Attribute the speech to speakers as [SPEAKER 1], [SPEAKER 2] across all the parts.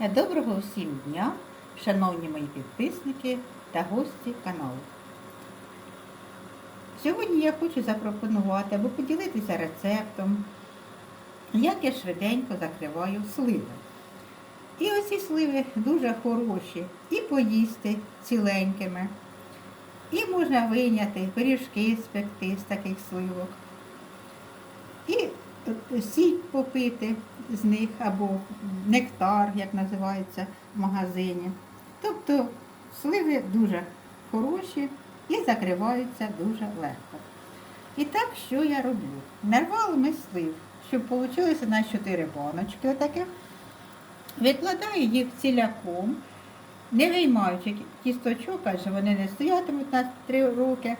[SPEAKER 1] Доброго всім дня, шановні мої підписники та гості каналу. Сьогодні я хочу запропонувати або поділитися рецептом, як я швиденько закриваю сливи. І оці сливи дуже хороші і поїсти ціленькими. І можна виняти пиріжки спекти з таких сливок. Сіль попити з них або нектар, як називається в магазині. Тобто сливи дуже хороші і закриваються дуже легко. І так, що я роблю? Нарвали ми слив, щоб вийшло на 4 баночки отаких. Викладаю їх ціляком, не виймаючи кісточок, адже вони не стоятимуть на 3 роки.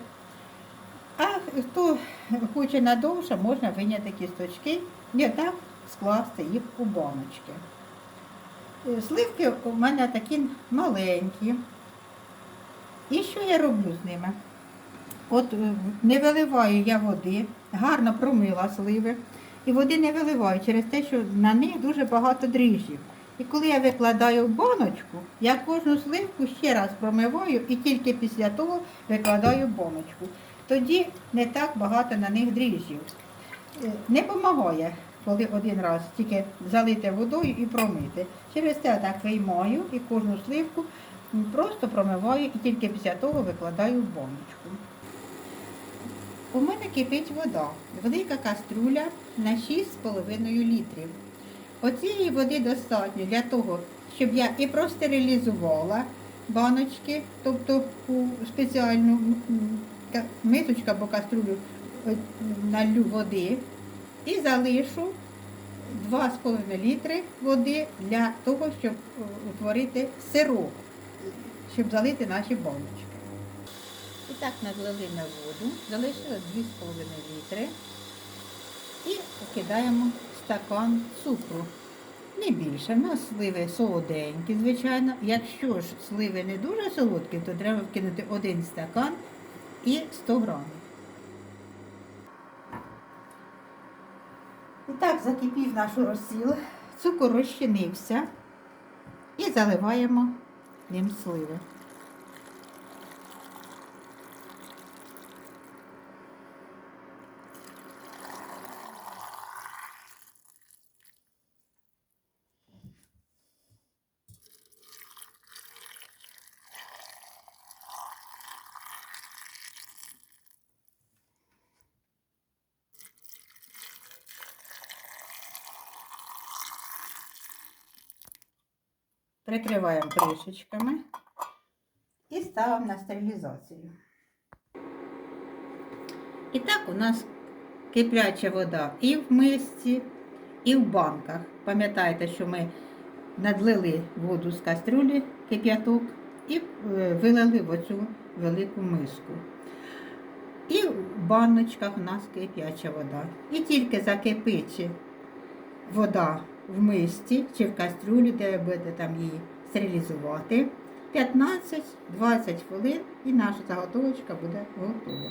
[SPEAKER 1] А хто хоче надовше, можна виняти кісточки і так скласти їх у баночки. Е, Сливки у мене такі маленькі. І що я роблю з ними? От е, не виливаю я води, гарно промила сливи. І води не виливаю через те, що на них дуже багато дріжджів. І коли я викладаю в баночку, я кожну сливку ще раз промиваю і тільки після того викладаю в баночку. Тоді не так багато на них дріжджів. Е, Не допомагає, коли один раз тільки залити водою і промити. Через це я так виймаю і кожну сливку просто промиваю і тільки після того викладаю в баночку. У мене кипить вода, велика каструля на 6,5 літрів. Оцієї води достатньо для того, щоб я і простерилізувала баночки, тобто у спеціальну м, ка- мисочку або каструлю е, налью води і залишу 2,5 літри води для того, щоб е, утворити сироп, щоб залити наші баночки. І так надлили ми воду, залишили 2,5 літри і кидаємо стакан цукру. Не більше. У нас сливи солоденькі, звичайно. Якщо ж сливи не дуже солодкі, то треба вкинути один стакан і 100 грамів. І так закипів наш розсіл, цукор розчинився і заливаємо ним сливи. Прикриваємо кришечками і ставимо на стерилізацію. І так у нас кипляча вода і в мисці, і в банках. Пам'ятаєте, що ми надлили воду з кастрюлі, кип'яток, і е, вилили в оцю велику миску. І в баночках у нас кип'яча вода. І тільки закипить вода в мисці чи в кастрюлі, де ви будете там її стерилізувати. 15-20 хвилин і наша заготовочка буде готова.